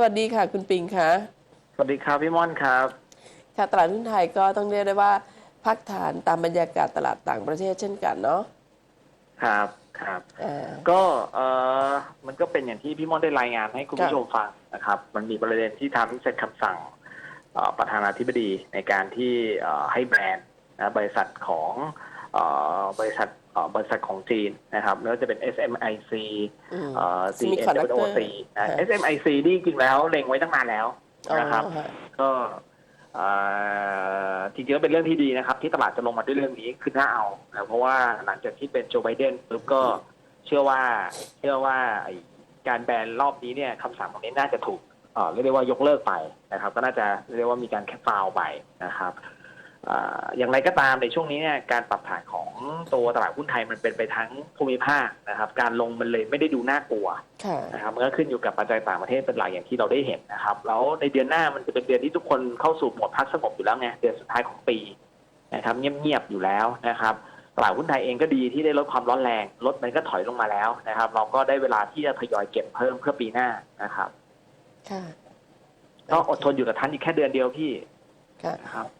สวัสดีค่ะ คุณปิงค่ะสวัสดีครับพี่ม่อนครับ ค่ะตลาดหุ้นไทยก็ต้องเรียกได้ว่าพักฐานตามบรรยากาศตลาดต่างประเทศเช่นกันเนาะครับครับอ่า ก็เออมันก็เป็นอย่างที่พี่ม่อนได้รายงานให้คุณครับผู้ชมฟังนะครับ มันมีประเด็นที่ทำให้เสร็จคำสั่งเอ่อประธานาธิบดีในการที่เอ่อให้แบรนด์นะบริษัทของเอ่อบริษัทเอ่อ บริษัทของจีนนะครับไม่ว่าจะเป็น SMIC อืมเอ่อ Semiconductor CNWOC นะฮะ SMIC นี่จริงๆแล้วเล็งไว้ตั้งนานแล้วนะครับอ๋อฮะก็เอ่อจริงๆก็เป็นเรื่องที่ดีนะครับ ที่ตลาดจะลงมาด้วยเรื่องนี้คือน่าเอานะเพราะว่าหลังจากที่เป็นโจไบเดนปุ๊บก็เชื่อว่าเชื่อว่าไอ้การแบนรอบนี้เนี่ยคำสั่งตรงนี้น่าจะถูกเอ่อเรียกได้ว่ายกเลิกไปนะครับ ก็น่าจะเรียกว่ามีการแคปฟาวไปนะครับเอ่ออย่างไรก็ตามในช่วงนี้เนี่ยการปรับฐานของตัวตลาดหุ้นไทยมันเป็นไปทั้งภูมิภาคนะครับ การลงมันเลยไม่ได้ดูน่ากลัวค่ะนะครับมันก็ขึ้นอยู่กับปัจจัยต่างประเทศเป็นหลักอย่างที่เราได้เห็นนะครับ แล้วในเดือนหน้ามันจะเป็นเดือนที่ทุกคนเข้าสู่โหมดพักสงบอยู่แล้วไงเดือนสุดท้ายของปีนะครับเงียบๆอยู่แล้วนะครับตลาดหุ้นไทยเองก็ดีที่ได้ลดความร้อนแรงลดมันก็ถอยลงมาแล้วนะครับ เราก็ได้เวลาที่จะทยอยเก็บเพิ่มเพื่อปีหน้านะครับค่ะก็อดทนอยู่กับท่านอีกแค่เดือนเดียวพี่ค่ะนะครับเอ่อ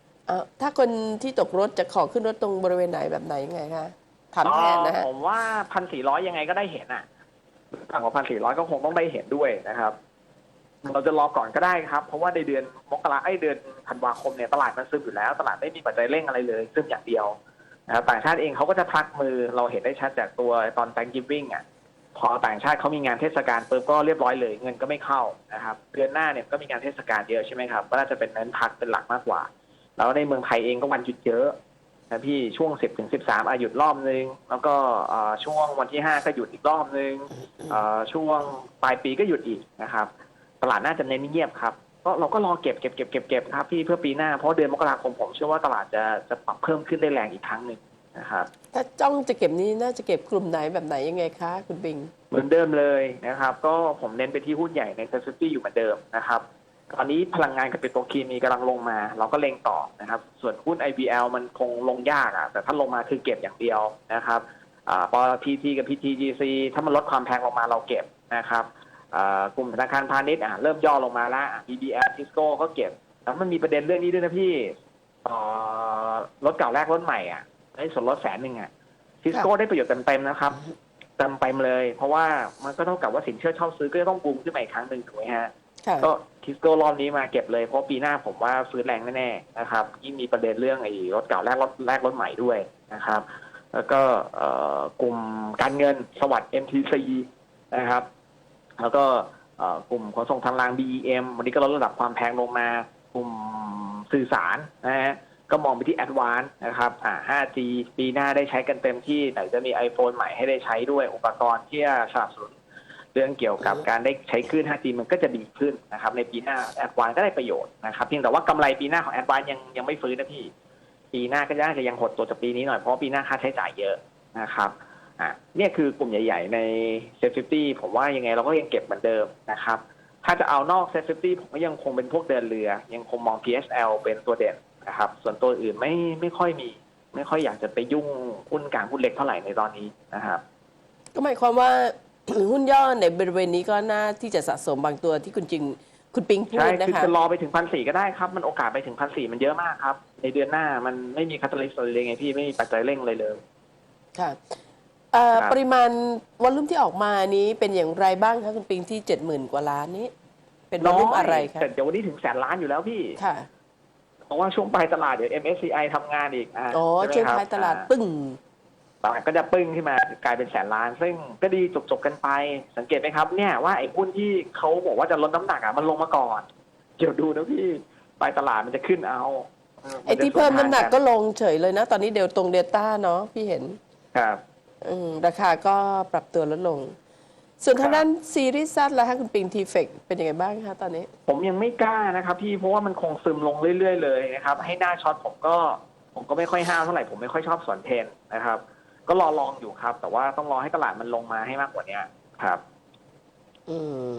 ถ้าคนที่ตกรถจะขอขึ้นรถตรงบริเวณไหนแบบไหนยังไงคะถามแทนนะฮะผมว่าพันสี่ร้อยยังไงก็ได้เห็นอะต่างกว่าพันสี่ร้อยก็คงต้องได้เห็นด้วยนะครับ เราจะรอก่อนก็ได้ครับ เพราะว่าในเดือนมกราไอเดือนธันวาคมเนี่ยตลาดมันซึมอยู่แล้ว ตลาดไม่มีปัจจัยเร่งอะไรเลยซึมอย่างเดียวนะครับต่างชาติเองเขาก็จะพักมือเราเห็นได้ชัดจากตัวตอน Thanksgiving อะพอต่างชาติเขามีงานเทศกาลปุ๊บก็เรียบร้อยเลย เงินก็ไม่เข้านะครับ เดือนหน้าเนี่ยก็มีงานเทศกาลเยอะใช่ไหมครับก็น่าจะเป็นเน้นพักเป็นหลักมากกว่า แล้วในเมืองไทยเองก็วันหยุดเยอะนะพี่ช่วง10ถึง13อะหยุดรอบนึง แล้วก็เอ่อช่วงวันที่5ก็หยุดอีกรอบนึงเอ่อช่วงปลายปีก็หยุดอีกนะครับ ตลาดน่าจะเน้นเงียบครับก็เราก็รอเก็บเก็บเก็บเก็บเก็บครับพี่เพื่อปีหน้าเพราะเดือนมกราคมผมเชื่อว่าตลาดจะจะปรับเพิ่มขึ้นได้แรงอีกครั้งหนึ่งนะครับถ้าจ้องจะเก็บนี้น่าจะเก็บกลุ่มไหนแบบไหนยังไงคะคุณปิง เหมือนเดิมเลยนะครับ ก็ผมเน้นไปที่หุ้นใหญ่ในเซอร์ซิตี้อยู่เหมือนเดิมนะครับ ตอนนี้พลังงานกับปิโตรเคมีกำลังลงมา เราก็เล็งต่อนะครับ ส่วนหุ้น IBL มันคงลงยากอะแต่ถ้าลงมาคือเก็บอย่างเดียวนะครับอาพอ PT กับ PTGC ถ้ามันลดความแพงลงมาเราเก็บนะครับอ่ากลุ่มธนาคารพาณิชย์อะเริ่มย่อลงมาแล้วอะ BBL Tisco ก็เก็บ แล้วมันมีประเด็นเรื่องนี้ด้วยนะพี่อ่ารถเก่าแรกรถใหม่อะไอ้ส่วนลดแสนหนึ่งอะทิสโก้ได้ประโยชน์เต็มๆนะครับเต็มเต็มเลย เพราะว่ามันก็เท่ากับว่าสินเชื่อเช่าซื้อก็จะต้องบูมขึ้นมาอีกครั้งหนึ่งถูกไหมฮะค่ะก็ ทิสโก้รอบนี้มาเก็บเลยเพราะปีหน้าผมว่าฟื้นแรงแน่ๆนะครับยิ่งมีประเด็นเรื่องไอ้รถเก่าแรกรถแรกรถใหม่ด้วยนะครับ แล้วก็กลุ่มการเงินสวัสด์ MTC นะครับ แล้วก็กลุ่มขนส่งทางราง BEM วันนี้ก็ลดระดับความแพงลงมากลุ่มสื่อสารนะฮะก็มองไปที่ Advance นะครับอ่า 5G ปีหน้าได้ใช้กันเต็มที่แต่จะมี iPhone ใหม่ให้ได้ใช้ด้วยอุปกรณ์ที่จะสนับสนุน รื่องเกี่ยวกับการได้ใช้คลื่น 5G มันก็จะดีขึ้นนะครับในปีหน้า Advance ก็ได้ประโยชน์นะครับเพียงแต่ว่ากำไรปีหน้าของ Advance ยังยังไม่ฟื้นนะพี่ ปีหน้าก็น่าจะยังหดตัวจากปีนี้หน่อยเพราะว่าปีหน้าค่าใช้จ่ายเยอะนะครับอะเนี่ยคือกลุ่มใหญ่ ๆ ในเซฟฟิตี้ผมว่ายังไงเราก็ยังเก็บเหมือนเดิมนะครับถ้าจะเอานอกเซฟฟิตี้ผมก็ยังคงเป็นพวกเดินเรือ ยังคงมอง PSL เป็นตัวเด่นนะครับส่วนตัวอื่นไม่ไม่ค่อยมี ไม่ค่อยอยากจะไปยุ่งหุ้นกลางหุ้นเล็กเท่าไหร่ในตอนนี้นะครับก็หมายความว่า หุ้นย่อในบริเวณนี้ก็น่าที่จะสะสมบางตัวที่คุณจริงคุณปิงพูใช่ดนะคือคะ จะรอไปถึงพันสี่ก็ได้ครับ มันโอกาสไปถึงพันสี่มันเยอะมากครับ ในเดือนหน้ามันไม่มีคาตาลิสต์อะไรเลยไงพี่ไม่มีปัจจัยเร่งเลยเลย ค่ะเอ่อครับ ปริมาณวอลลุ่มที่ออกมานี้เป็นอย่างไรบ้างคะคุณปิงที่เจ็ดหมื่นกว่าล้านนี้ เป็นวอลลุ่มอะไรคะแต่เดี๋ยววันนี้ถึงแสนล้านอยู่แล้วพี่ ค่ะเพราะว่าช่วงปลายตลาดเดี๋ยว MSCI ทำงานอีกอ่าอ๋อใช่ไหมช่วงครับท้ายตลาดอ่ปึ้ง ตลาดก็จะปึ้งขึ้นมากลายเป็นแสนล้าน ซึ่งก็ดีจบๆกันไป สังเกตไหมครับเนี่ยว่าไอ้หุ้นที่เขาบอกว่าจะลดน้ำหนักอะมันลงมาก่อน เดี๋ยวดูนะพี่ปลายตลาดมันจะขึ้นเอาไอ้ที่เพิ่มน้ำหนักก็ลงเฉยเลยนะ ตอนนี้เดลตรงเดลต้าเนาะพี่เห็นครับอืมราคาก็ปรับตัวลดลง ส่วนทางด้านซีรีส์ซัดแล้วคะคุณปิงทีเฟกเป็นยังไงบ้างคะตอนนี้ ผมยังไม่กล้านะครับพี่เพราะว่ามันคงซึมลงเรื่อยๆเลยนะครับ ให้หน้าช็อตผมก็ ผมก็ไม่ค่อยห้าวเท่าไหร่ผมไม่ค่อยชอบสวนเทรนนะครับ ก็รอลองอยู่ครับ แต่ว่าต้องรอให้ตลาดมันลงมาให้มากกว่านี้ครับ อืม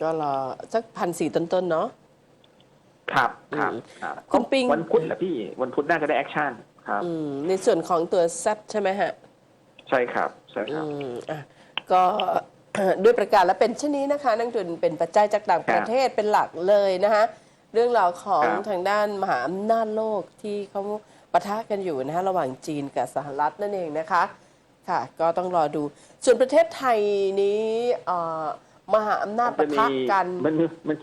ก็รอสักพันสี่ต้นๆเนาะ ครับครับอืมครับคุณปิง วันพุธแหละพี่วันพุธน่าจะได้แอคชั่นครับ อืม ในส่วนของตัวซัดใช่ไหมฮะ ใช่ครับใช่คอืรับ มอะก็ ด้วยประการและเป็นเช่นนี้นะคะ นักทุนเป็นปัจจัยจากต่างประเทศเป็นหลักเลยนะคะ เรื่องราวของครับ ทางด้านมหาอำนาจโลกที่เขา ปะทะกันอยู่นะคะระหว่างจีนกับสหรัฐนั่นเองนะคะค่ะ ก็ต้องรอดู ส่วนประเทศไทยนี้เอ่อมหาอำนาจปะทะกันมันมัน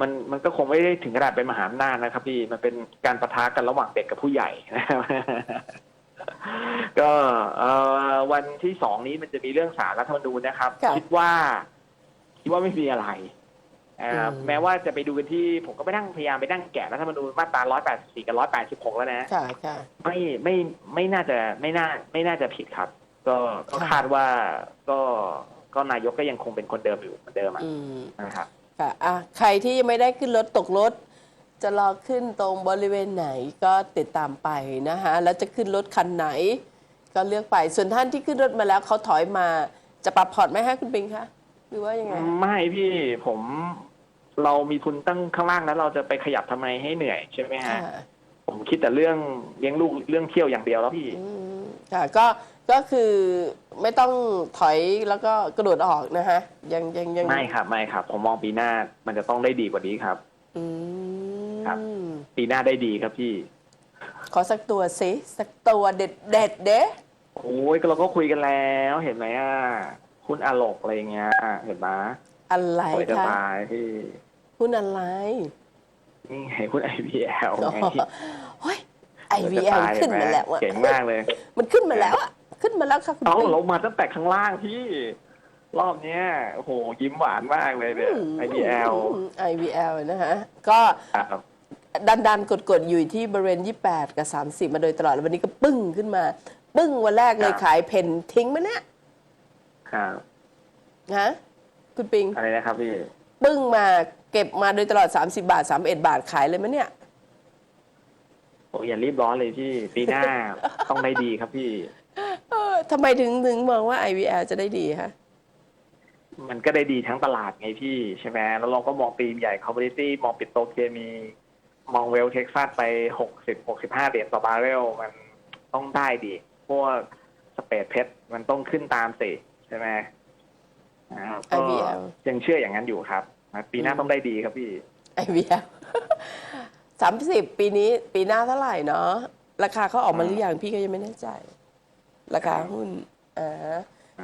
มันมันก็คงไม่ได้ถึงขนาดเป็นมหาอำนาจนะครับพี่มันเป็นการประทะกันระหว่างเด็กกับผู้ใหญ่นะครับก็เอ่อวันที่สองนี้มันจะมีเรื่องสารรัฐธรรมนูญนะครับค่ะคิดว่า คิดว่าไม่มีอะไรนะครับอืม แม้ว่าจะไปดูกันที่ผมก็ไปนั่งพยายามไปนั่งแกะรัฐธรรมนูญมาตรา 184 กับ 186 แล้วนะ ค่ะค่ะไม่ไม่ไม่น่าจะไม่น่าไม่น่าจะผิดครับ ก็ก็ค่ะคาดว่าก็ก็นายกก็ยังคงเป็นคนเดิมอยู่เหมือนเดิมอะอืมนะครับค่ะอะใครที่ยังไม่ได้ขึ้นรถตกรถ จะรอขึ้นตรงบริเวณไหนก็ติดตามไปนะคะแล้วจะขึ้นรถคันไหน ก็เลือกไปส่วนท่านที่ขึ้นรถมาแล้วเขาถอยมาจะปรับพอร์ตไหมคะคุณปิงคะ หรือว่ายังไงไม่พี่ผมเรามีทุนตั้งข้างล่างแล้ว เราจะไปขยับทำไมให้เหนื่อยใช่ไหมฮะค่ะผมคิดแต่เรื่องเลี้ยงลูกเรื่องเที่ยวอย่างเดียวแล้วพี่อืมค่ะก็ก็คือไม่ต้องถอยแล้วก็กระโดดออกนะคะยังยังยังไม่ครับไม่ครับ ผมมองปีหน้ามันจะต้องได้ดีกว่านี้ครับ อืมครับ ปีหน้าได้ดีครับพี่ ขอสักตัวสิสักตัวเด็ดเด็ดเด้โอ้ยก็เราก็คุยกันแล้วเห็นไหมอะ คุณอาหลกอะไรอย่างเงี้ยเห็นไหมอะไรสวยจะคะตายพี่หุ้นอะไรนี่ไงคุณไอพีแอลไงพี่โอ้ย IVL ขึ้นมาแล้วอะเก่งมากเลย มันขึ้นมาแล้วอะขึ้นมาแล้วค่ะคุณเอ้าปิ๊งเรามาตั้งแต่ข้างล่างพี่ รอบเนี้ยโอ้โหยิ้มหวานมากเลยเนี่ย IPL อืม IVL นะฮะ ก็ครับ ดันดันกดกดๆ อยู่ที่บริเวณ 28 กับ 30 มาโดยตลอดแล้ววันนี้ก็ปึ้งขึ้นมา ปึ้งวันแรกเลยครับ ขายเพนทิ้งมาเนี่ย ครับฮะคุณปิง อะไรนะครับพี่ปึ้งมาเก็บมาโดยตลอด 30 บาท 31 บาทขายเลยมั้ยเนี่ย โอ้ยอย่ารีบร้อนเลยพี่ปีหน้า ต้องได้ดีครับพี่ เออทำไมถึงถึงมองว่า IVL จะได้ดีคะมันก็ได้ดีทั้งตลาดไงพี่ใช่ไหมแล้วเราก็มองธีมใหญ่คอมมูนิตี้มองปิโตรเคมี มองเวลเท็กซัสไปหกสิบหกสิบห้าเหรียญต่อบาร์เรลมันต้องได้ดี พวกสเปดเพชรมันต้องขึ้นตามสิ ใช่ไหมอ่าก็ IVL ยังเชื่ออย่างนั้นอยู่ครับ ปีหน้าต้องได้ดีครับพี่ IVL 30ปีนี้ปีหน้าเท่าไหร่เนาะราคาเขาออกมาหรือยังพี่ก็ยังไม่แน่ใจ ราคาหุ้นอ่า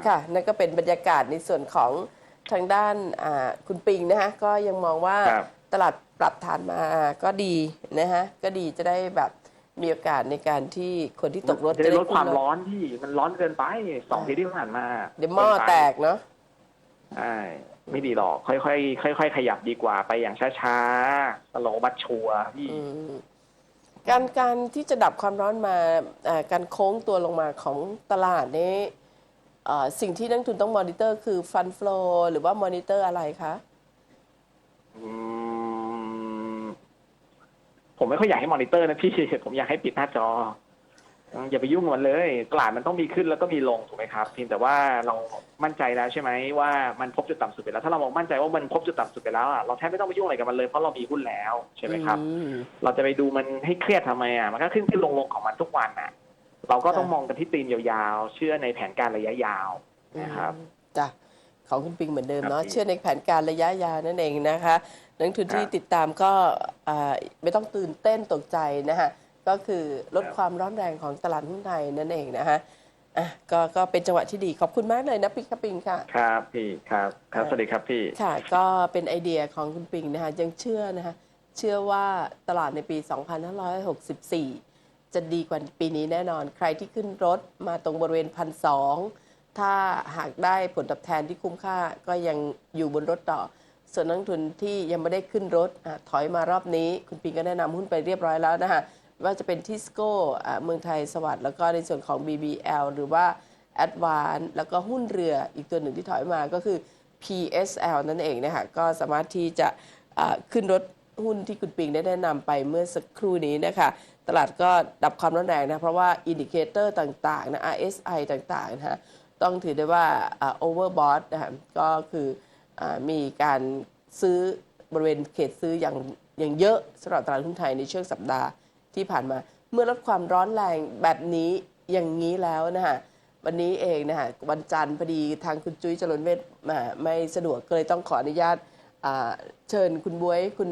ค่ะ นั่นก็เป็นบรรยากาศในส่วนของทางด้านอ่าคุณปิงนะคะก็ยังมองว่าครับ ตลาดปรับฐานมาก็ดีนะฮะก็ดีจะได้แบบ มีโอกาสในการที่คนที่ตกรถจะได้ลดขึ้ความถร้อนที่มันร้อนเกินไปสองปีที่ผ่านมาเดี๋ยวหม้อแตกเนาะใช่ไม่ดีหรอก ค่อยๆค่อยๆขยับดีกว่าไปอย่างช้าๆสโลบัตชัวร์พี่อืมการการที่จะดับความร้อนมาอ่าการโค้งตัวลงมาของตลาดนี้อ่าสิ่งที่นักทุนต้องมอนิเตอร์คือฟันฟลอหรือว่ามอนิเตอร์อะไรคะ อืม ผมไม่ค่อยอยากให้มอนิเตอร์นะพี่ผมอยากให้ปิดหน้าจอ อย่าไปยุ่งกับมันเลย ตลาดมันต้องมีขึ้นแล้วก็มีลงถูกไหมครับเพียงแต่ว่าเรามั่นใจแล้วใช่ไหมว่ามันพบจุดต่ำสุดไปแล้ว ถ้าเรามองมั่นใจว่ามันพบจุดต่ำสุดไปแล้วอะเราแทบไม่ต้องไปยุ่งอะไรกับมันเลยเพราะเรามีหุ้นแล้วใช่ไหมครับอืมเราจะไปดูมันให้เครียดทำไมอะมันก็ขึ้นขึ้นลงลงของมันทุกวันอะ เราก็ต้องค่ะมองกันที่ตีมยาวๆ เชื่อในแผนการระยะยาวนะครับอืมจ้ะของคุณปิงเหมือนเดิมครับเนาะพี่เชื่อในแผนการระยะยาวนั่นเองนะคะ นักทุนที่ครับติดตามก็อ่าไม่ต้องตื่นเต้นตกใจนะคะก็คือลดครับความร้อนแรงของตลาดหุ้นไทยนั่นเองนะคะอะก็ก็เป็นจังหวะที่ดีขอบคุณมากเลยนะปิงครับปิงค่ะ ครับพี่ครับครับสวัสดีครับพี่ค่ะ ก็เป็นไอเดียของคุณปิงนะคะยังเชื่อนะคะเชื่อว่าตลาดในปี 2564 จะดีกว่าปีนี้แน่นอน ใครที่ขึ้นรถมาตรงบริเวณพันสองถ้าหากได้ผลตอบแทนที่คุ้มค่าก็ยังอยู่บนรถต่อ ส่วนนักทุนที่ยังไม่ได้ขึ้นรถอถอยมารอบนี้ คุณปิงก็แนะนำหุ้นไปเรียบร้อยแล้วนะคะว่าจะเป็นทิสโก้เมืองไทยสวัสด์แล้วก็ในส่วนของ BBL หรือว่า a d v a n c e แล้วก็หุ้นเรืออีกตัวหนึ่งที่ถอยมาก็คือ PSL นั่นเองนะคะก็สามารถที่จะขึ้นรถหุ้นที่คุณปิงได้แนะนำไปเมื่อสักครู่นี้นะคะตลาดก็ดับความร้อนแรงนะ เพราะว่าอินดิเคเตอร์ต่างๆนะ RSI ต่างๆนะคะต้องถือได้ว่าอ่า overbought นะคะก็คือ มีการซื้อบริเวณเขตซื้ออย่างอย่างเยอะสำหรับตลาดหุ้นไทยในช่วงสัปดาห์ที่ผ่านมา เมื่อลดความร้อนแรงแบบนี้อย่างนี้แล้วนะคะวันนี้เองนะคะวันจันทร์พอดีทางคุณจุ้ยจรนเวทมาไม่สะดวกก็เลยต้องขออนุญาตเชิญคุณบวยคุณ